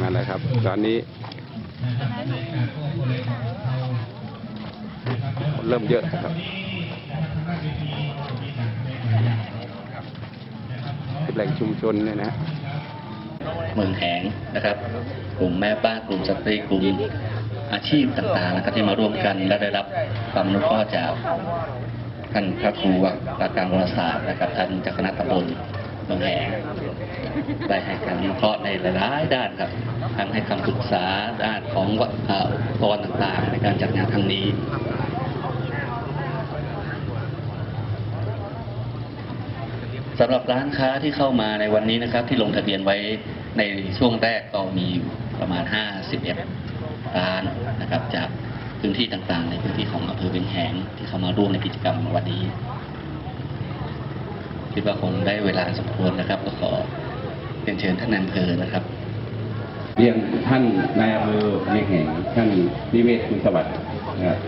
มาแล้วครับ ตอนนี้ เริ่มเยอะครับเป็นแหล่งชุมชนเนี่ยนะ เมืองแหงนะครับ กลุ่มแม่บ้านกลุ่มสตรีกลุ่มอาชีพต่างๆนะครับที่มาร่วมกันและได้รับความอนุเคราะห์จากท่านพระครูว่าการวรศาสตร์นะครับท่านจ้าคณะตำบล เมืองแหงได้ให้การอนุเคราะห์ในหลายๆด้านครับ ทั้งให้คำปรึกษาด้านของวัดเอ่ออุปกรณ์ต่างๆ ในการจัดงานครั้งนี้สำหรับร้านค้าที่เข้ามาในวันนี้นะครับ ที่ลงทะเบียนไว้ในช่วงแรกก็มีประมาณ 51 ร้านนะครับ จากพื้นที่ต่างๆ ในพื้นที่ของอำเภอเวียงแหงที่เข้ามาร่วมในกิจกรรมวันนี้ คิดว่าคงได้เวลาสมควรนะครับก็ขอเรียนเชิญท่านนายอำเภอนะครับ เรียนท่านนายอำเภอเมียงแห่งท่านนิเวศคุณสวัสดิ์นะครับ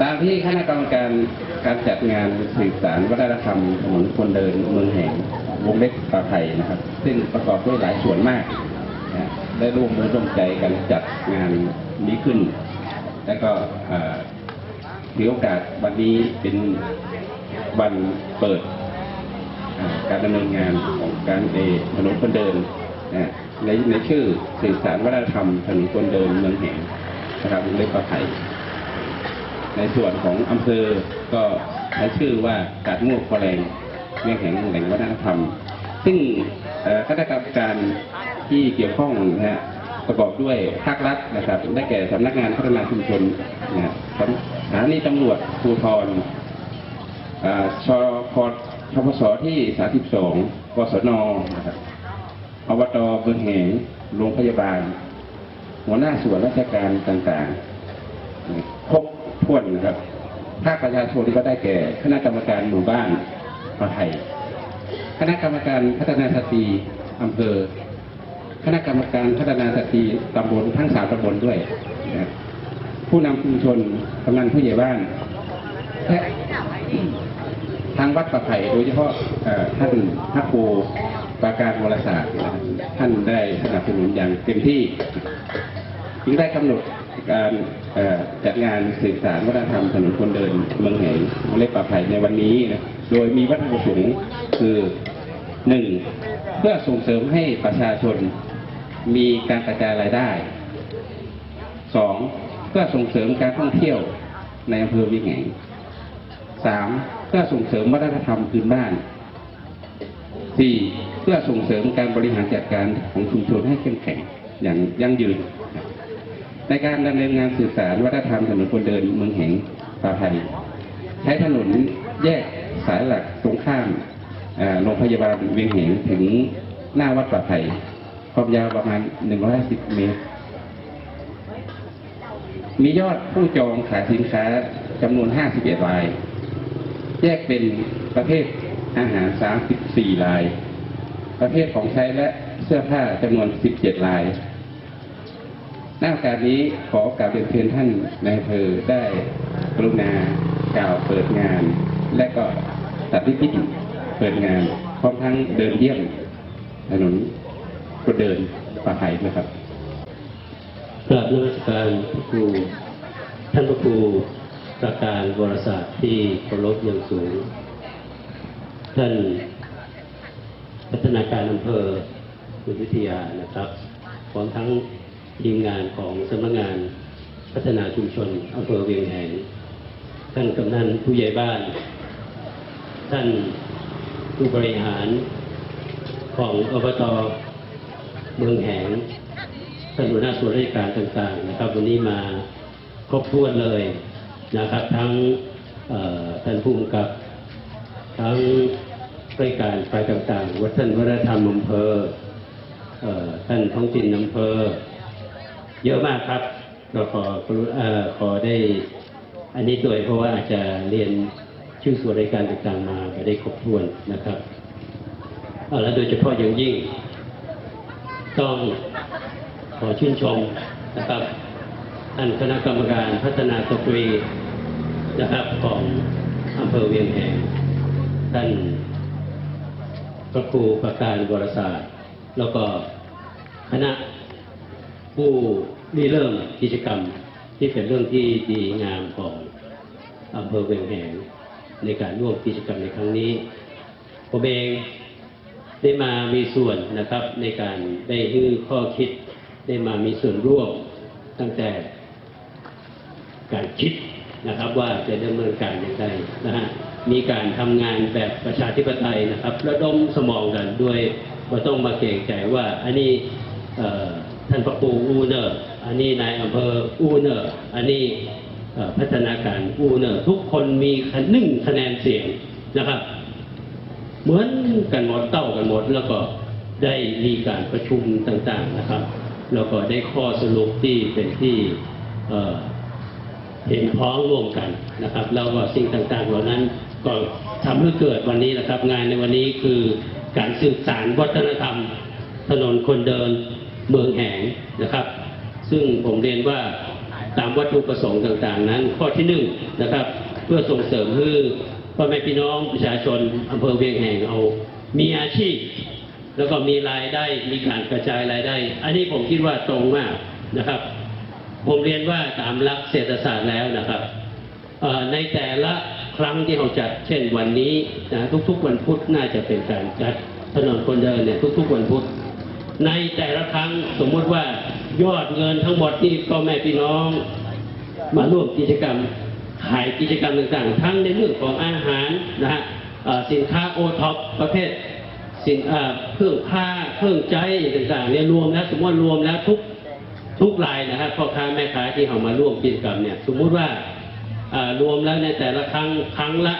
ตามที่คณะกรรมการการจัดงานสืบสารวัฒนธรรมถนนคนเดินเมืองแห่งวงเล็กปาไทยนะครับ ซึ่งประกอบด้วยหลายส่วนมากนะได้ร่วมมือร่วมใจกันจัดงานนี้ขึ้น แล้วก็ถือโอกาสวันนี้เป็น วันเปิดการดำเนินงานของการเอถนนคนเดินนะในในชื่อสื่อสารวัฒนธรรมถนนคนเดินเมืองแห่งนะครับวงเล็บปลาไทยในส่วนของอำเภอก็ใช้ชื่อว่ากาดมวงพอแรงเมืองแห่งแหล่งวัฒนธรรม ซึ่งคณะกรรมการที่เกี่ยวข้องนะฮะประกอบด้วยภาครัฐนะครับ ได้แก่สำนักงานพัฒนาชุมชนนะสถานีตำรวจภูธร ชพชพสที่ 32กศนนะครับอบตเบืองแหงโรงพยาบาล หัวหน้าส่วนราชการต่างๆ ครบถ้วนนะครับภาคประชาชนก็ได้แก่ คณะกรรมการหมู่บ้านมาไทย คณะกรรมการพัฒนาสตรีอำเภอ คณะกรรมการพัฒนาสตรีตำบลทั้งสามตำบลด้วยนะผู้นำชุมชนกำนันผู้ใหญ่บ้านและ ทางวัดประไผ่โดยเฉพาะท่านพระครูปราการวรศาสตร์ท่านได้สนับสนุนอย่างเต็มที่จึงได้กำหนดการจัดงานสืบสารวัฒนธรรมถนนคนเดินเมืองแห่งเล็บประไผ่ในวันนี้นะโดยมีวัตถุประสงค์คือหนึ่งเพื่อส่งเสริมให้ประชาชนมีการกระจายรายได้สองเพื่อส่งเสริมการท่องเที่ยวในอำเภอวียงแหงสาม พื่อส่งเสริมวัฒนธรรมพื้นบ้านสี่เพื่อส่งเสริมการบริหารจัดการของชุมชนให้เข้มแข็งอย่างยั่งยืน ในการดำเนินงานสื่อสารวัฒนธรรมถนนคนเดินเมืองแห่งปาไทยใช้ถนนแยกสายหลักตรงข้ามโรงพยาบาลเวียงแหงถึงหน้าวัดป่าไทยความยาวประมาณ 150 เมตร มียอดผู้จองขายสินค้าจำนวน 51ราย แยกเป็นประเภทอาหาร 34ราย ประเภทของใช้และเสื้อผ้าจำนวน 17รายหน้าโอกาสนี้ขอกราบเรียนเชิญท่านนายเภอได้กรุณากล่าวเปิดงาน และก็ตัดพิธีเปิดงานพร้อมทั้งเดินเยี่ยมถนนคนเดินป่าไผ่นะครับกราบนมัสการพระครูท่านพระครู ประการวรศาสตร์ที่เคารพอย่างสูง ท่านพัฒนาการอำเภออุวิทยานะครับพร้อมทั้งทีมงานของสำนักงานพัฒนาชุมชนอำเภอเวียงแหงท่านกำนันผู้ใหญ่บ้าน ท่านผู้บริหารของอบตเมืองแหงท่านหัวหน้าส่วนราชการต่างๆนะครับ วันนี้มาครบถ้วนเลย นะครับ ทั้งท่านผู้กำกับ ทั้งราชการฝ่ายต่างๆ วัฒนวัฒนธรรมอำเภอท่านท้องถิ่นอำเภอ เยอะมากครับเราขออขอได้ อันนี้ด้วยเพราะว่าอาจจะเรียนชื่อส่วนราชการต่างๆมาไม่ได้ครบถ้วนนะครับและโดยเฉพาะอย่างยิ่ง ต้องขอชื่นชมนะครับท่านคณะกรรมการพัฒนาสตรี นะครับของอำเภอเวียงแหงท่านพระครูประการวรศาสตร์ แล้วก็คณะผู้ริเริ่มกิจกรรมที่เป็นเรื่องที่ดีงามของอำเภอเวียงแหงในการร่วมกิจกรรมในครั้งนี้ผมเองได้มามีส่วนนะครับในการได้ฮื้อข้อคิดได้มามีส่วนร่วมตั้งแต่การคิด นะครับว่าจะดำเนินการอย่างไรนะฮะมีการทำงานแบบประชาธิปไตยนะครับระดมสมองกันด้วยว่าต้องมาเกรงใจว่าอันนี้ท่านพระครูอูเนอร์อันนี้นายอำเภออูเนอร์อันนี้พัฒนาการอูเนอร์ทุกคนมีคหนึ่งคะแนนเสียงนะครับ เหมือนกันหมดเต้ากันหมดแล้วก็ได้มีการประชุมต่างๆนะครับ แล้วก็ได้ข้อสรุปที่เป็นที่ เห็นพ้องร่วมกันนะครับแล้วก็สิ่งต่างๆ เหล่านั้นก็ทำให้เกิดวันนี้นะครับ งานในวันนี้คือการสืบสารวัฒนธรรม ถนนคนเดินเมืองแหงนะครับ ซึ่งผมเรียนว่าตามวัตถุประสงค์ต่างๆ นั้น ข้อที่หนึ่งนะครับ เพื่อส่งเสริมให้พ่อแม่พี่น้องประชาชนอำเภอเวียงแหงเอา มีอาชีพ แล้วก็มีรายได้มีการกระจายรายได้ อันนี้ผมคิดว่าตรงมากนะครับ ผมเรียนว่าตามหลักเศรษฐศาสตร์แล้วนะครับในแต่ละครั้งที่เราจัด เช่นวันนี้นะทุกๆ วันพุธน่าจะเป็นการจัดถนนคนเดินเนี่ยทุกๆ วันพุธในแต่ละครั้งสมมติว่ายอดเงินทั้งหมดที่พ่อแม่พี่น้อง มาร่วมกิจกรรมขายกิจกรรมต่างๆ ทั้งในเรื่องของอาหารนะฮะสินค้าโอท็อปประเภทสินเอ่อเครื่องผ้าเครื่องใจต่างๆเนี่ยรวมแล้วสมมติรวมแล้วทุก ทุกรายนะครับพ่อค้าแม่ค้าที่เขามาร่วมกิจกรรมเนี่ย สมมุติว่าอ่ารวมแล้วในแต่ละครั้งครั้งละ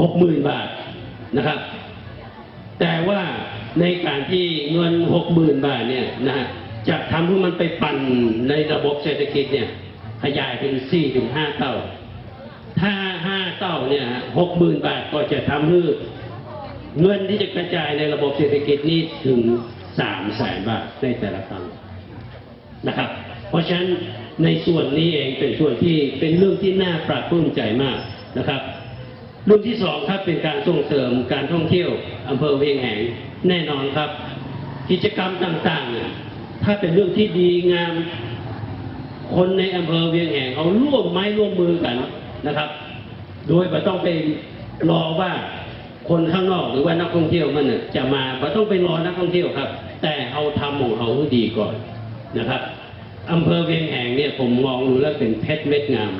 หกหมื่นบาทนะครับ แต่ว่าในการที่เงินหกหมื่นบาทเนี่ยนะฮะจะทำให้มันไปปั่นในระบบเศรษฐกิจเนี่ย ขยายเป็นสี่ถึงห้าเท่า ถ้าห้าเท่าเนี่ยหกหมื่นบาทก็จะทำให้เงินที่จะกระจายในระบบเศรษฐกิจนี้ถึงสามแสนบาทในแต่ละครั้ง นะครับ เพราะฉะนั้นในส่วนนี้เองเป็นส่วนที่เป็นเรื่องที่น่าปราบปลื้มใจมากนะครับเรื่องที่สองครับเป็นการส่งเสริมการท่องเที่ยวอำเภอเวียงแหงแน่นอนครับ กิจกรรมต่างๆเนี่ยถ้าเป็นเรื่องที่ดีงาม คนในอำเภอเวียงแหงเขาร่วมไม้ร่วมมือกันนะครับ โดยไม่ต้องไปรอว่าคนข้างนอกหรือว่านักท่องเที่ยวมันน่ะจะมาไม่ต้องไปรอนักท่องเที่ยวครับ แต่เอาทำของเขาให้ดีก่อน นะครับอำเภอเวียงแหงเนี่ยผมมองดูแล้วเป็นเพชรเม็ดงาม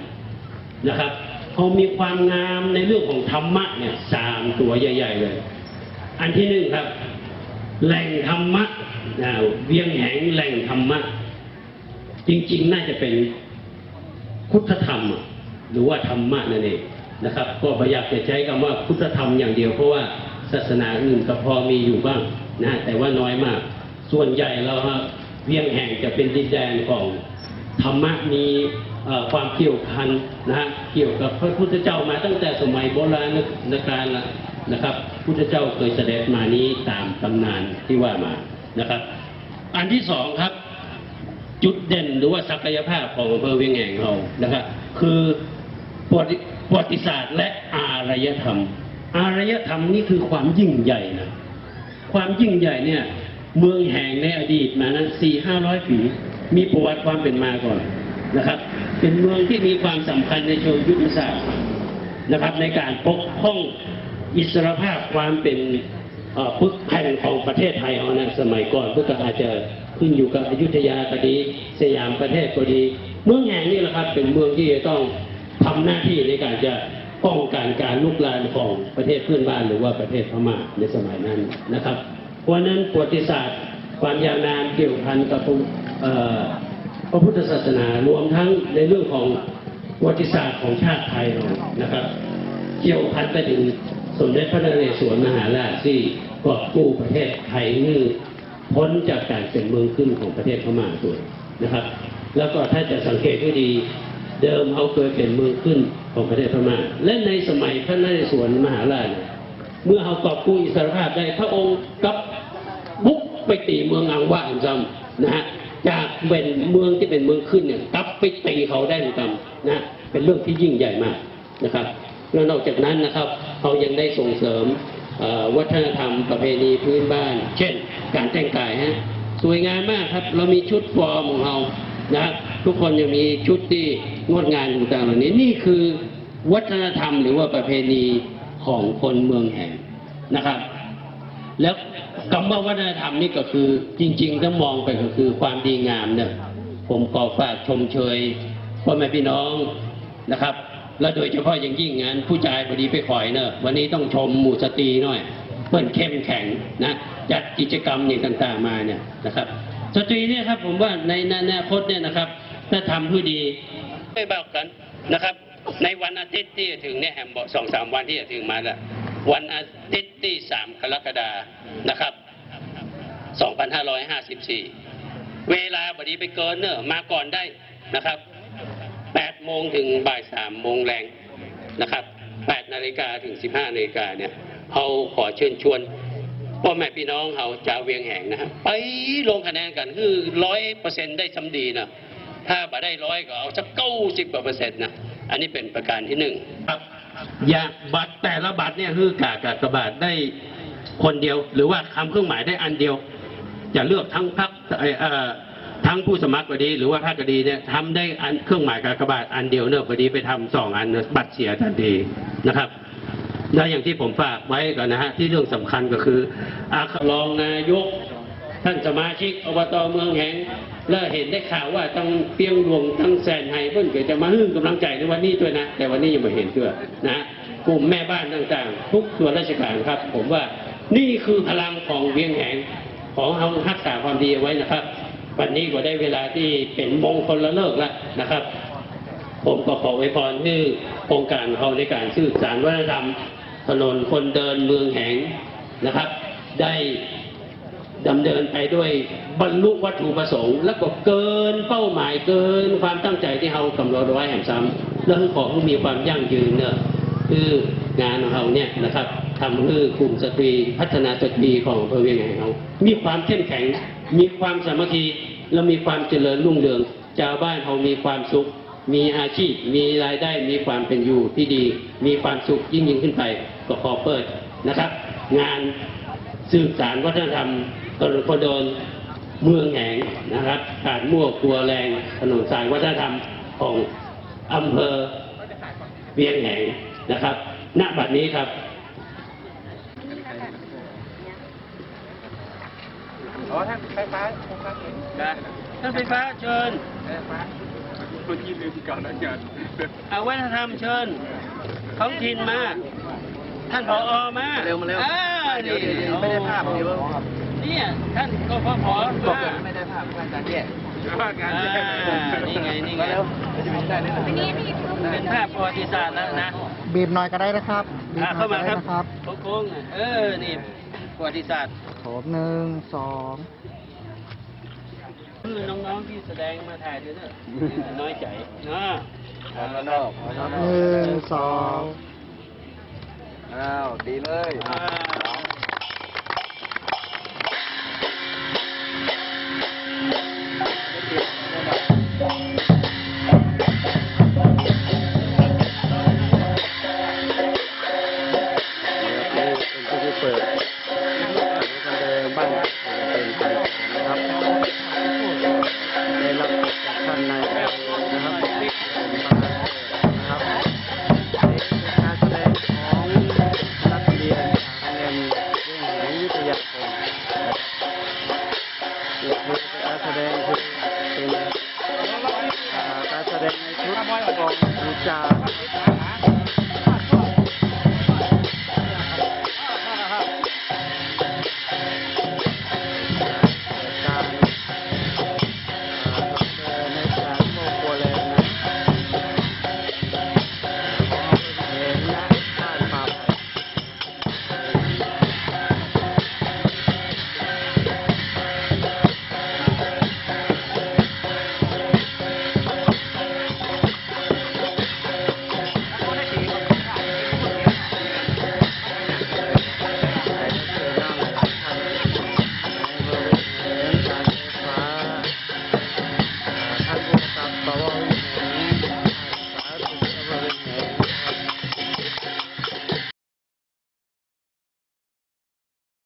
นะครับเขามีความงามในเรื่องของธรรมะเนี่ยสามตัวใหญ่ ๆ เลย อันที่หนึ่งครับ แหล่งธรรมะเวียงแหงแหล่งธรรมะ จริง ๆ น่าจะเป็นพุทธธรรม หรือว่าธรรมะนั่นเองนะครับ ก็ไม่อยากจะใช้คำว่าพุทธธรรมอย่างเดียวเพราะว่าศาสนาอื่นก็พอมีอยู่บ้างนะแต่ว่าน้อยมาก ส่วนใหญ่เรา เวียงแห่งจะเป็นดินแดนของธรรมะมีความเกี่ยวพันนะฮะเกี่ยวกับพระพุทธเจ้ามาตั้งแต่สมัยโบราณกาลละนะครับ พุทธเจ้าเคยเสด็จมานี้ตามตำนานที่ว่ามานะครับ อันที่สองครับ จุดเด่นหรือว่าศักยภาพของอำเภอเวียงแห่งเรานะครับคือประวัติศาสตร์และอารยธรรม อารยธรรมนี่คือความยิ่งใหญ่นะความยิ่งใหญ่เนี่ย เมืองแห่งในอดีตมานั้นสี่ห้าร้อยปีมีประวัติความเป็นมาก่อนนะครับ เป็นเมืองที่มีความสำคัญในเชิงยุทธศาสตร์นะครับ ในการปกป้องอิสรภาพความเป็นพึกแผ่นของประเทศไทยเอานะสมัยก่อนเพื่อก็อาจจะขึ้นอยู่กับอยุธยาก็ดีสยามประเทศก็ดี เมืองแห่งนี้แหละครับ เป็นเมืองที่จะต้องทำหน้าที่ในการจะป้องกันการลุกลามของประเทศเพื่อนบ้านหรือว่าประเทศพม่าในสมัยนั้นนะครับ เพราะนั้นประวัติศาสตร์ความยาวนานเกี่ยวพันกับพระพุทธศาสนารวมทั้งในเรื่องของประวัติศาสตร์ของชาติไทยเรานะครับ เกี่ยวพันไปถึงสมเด็จพระนเรศวรมหาราชที่กอบกู้ประเทศไทยนี่พ้นจากการเป็นเมืองขึ้นของประเทศพม่าด้วยนะครับ แล้วก็ถ้าจะสังเกตให้ดีเดิมเขาเคยเป็นเมืองขึ้นของประเทศพม่าและในสมัยพระนเรศวรมหาราชเนี่ย เมื่อเขากอบกู้อิสรภาพได้พระองค์กับบุกไปตีเมืองอังวะอันซ้ำนะฮะจากเป็นเมืองที่เป็นเมืองขึ้นเนี่ยกลับไปตีเขาได้เหมือนกันนะเป็นเรื่องที่ยิ่งใหญ่มากนะครับ แล้วนอกจากนั้นนะครับเขายังได้ส่งเสริมวัฒนธรรมประเพณีพื้นบ้าน เช่น การแต่งกายฮะสวยงามมากครับ เรามีชุดฟอร์มของเรานะทุกคนยังมีชุดที่งดงามต่างๆเหล่านี้นี่คือวัฒนธรรมหรือว่าประเพณี ของคนเมืองแห่งนะครับ แล้วคำว่าวัฒนธรรมนี่ก็คือ จริงๆถ้ามองไปก็คือความดีงามเนี่ยผมขอฝากชมเชยพ่อแม่พี่น้องนะครับ และโดยเฉพาะอย่างยิ่งงานผู้ชายพอดีไปขอยเนอะวันนี้ต้องชมหมู่สตรีหน่อยเพื่อนเข้มแข็งนะจัดกิจกรรมอย่างต่างๆมาเนี่ยนะครับ สตรีเนี่ยครับผมว่าในอนาคตเนี่ยนะครับ ถ้าทำผู้ดีไม่บอกกันนะครับ ในวันอาทิตย์ที่จะถึงเนี่ยแฮมบอกสองสามวันที่จะถึงมาล้ววันอาทิตย์ที่สามกรกฎานะครับ 2554 เวลาบดีไปเกินเนอะมาก่อนได้นะครับ8โมงถึงบ่าย3โมงแรงนะครับ8นาฬิกาถึง 15นาฬิกาเนี่ยเขาขอเชิญชวนพ่อแม่พี่น้องเขาชาวเวียงแห่งนะครับไปลงคะแนนกันคือร้อยเปอร์เซ็นต์ได้สำดีนะถ้าบ่ได้ร้อยก็เอาสักเก้าสิบกว่าเปอร์เซ็นต์นะ อันนี้เป็นประการที่หนึ่งครับอยากบัตรแต่ละบัตรเนี่ยคือกากากบาทได้คนเดียว หรือว่าคำเครื่องหมายได้อันเดียวจะเลือกทั้งพักทั้งผู้สมัครก็ดี หรือว่าพรรคก็ดีเนี่ยทำได้อันเครื่องหมายกากบาทอันเดียวเนอะพอดีไปทำสองอันบัตรเสียทันทีนะครับแล้วอย่างที่ผมฝากไว้ก่อนนะฮะที่เรื่องสำคัญก็คืออารองนายก ท่านสมาชิกอบตเมืองแหง แล้วเห็นได้ข่าวว่าตั้งเปียงหลวงตั้งแสนไห้เพิ่นเกิดจะมาฮึ่งกำลังใจในวันนี้ด้วยนะ แต่วันนี้ยังไม่เห็นด้วยนะกลุ่มแม่บ้านต่างๆ ทุกส่วนราชการครับ ผมว่านี่คือพลังของเวียงแหงของเรารักษาความดีไว้นะครับ วันนี้ก็ได้เวลาที่เป็นมงคลละเลิกแล้วนะครับ ผมก็ขอไว้พรที่โครงการเขาในการสื่อสารวัฒนธรรมถนนคนเดินเมืองแหงนะครับ ได้ ดำเนินไปด้วยบรรลุวัตถุประสงค์ แล้วก็เกินเป้าหมายเกินความตั้งใจที่เรากำหนดไว้แห่งซ้ำแล้วคือขอให้มีความยั่งยืนเนี่ยคืองานของเราเนี่ยนะครับทำให้กลุ่มสตรีพัฒนาสตรีของอำเภอเวียงแห่งเรามีความเข้มแข็ง มีความสามัคคีและมีความเจริญรุ่งเรืองชาวบ้านเขามีความสุข มีอาชีพ มีรายได้มีความเป็นอยู่ที่ดี มีความสุขยิ่งยิ่งขึ้นไปก็ขอเปิดนะครับ งานสืบสารวัฒนธรรม กรพดลเมืองแหงนะครับขาดมั่วครัวแรงถนนสายวัฒนธรรมของอำเภอเวียงแหงนะครับ ณ บัดนี้ครับอ๋อท่านไฟฟ้าโครงการเองท่านไฟฟ้าเชิญไฟฟ้าคนที่ลืมก่อนอาจารย์เอาวัฒนธรรมเชิญท้องถิ่นมา ท่านผอมา เร็วมาเร็วอ่าเดี๋ยวนี่เดี๋ยวไม่ได้ภาพเดี๋ยว เนี่ยท่านก็พอพอมาไม่ได้ภาพอาจารย์แย่งานอ่านี่ไงนี่ไงมาเร็วจะไม่ได้แน่นอนเป็นภาพประวัติศาสตร์แล้วนะบีบหน่อยก็ได้นะครับบีบอ่าหน่อเข้ายก็มาได้ครับนะครับโค้งๆอะเออนี่ประวัติศาสตร์ผมหนึ่งสองคือน้องๆที่แสดงมาถ่ายด้วยเนอะน้อยใจเนาะแล้วนอกหนึ่งสองอ้าวดีเลย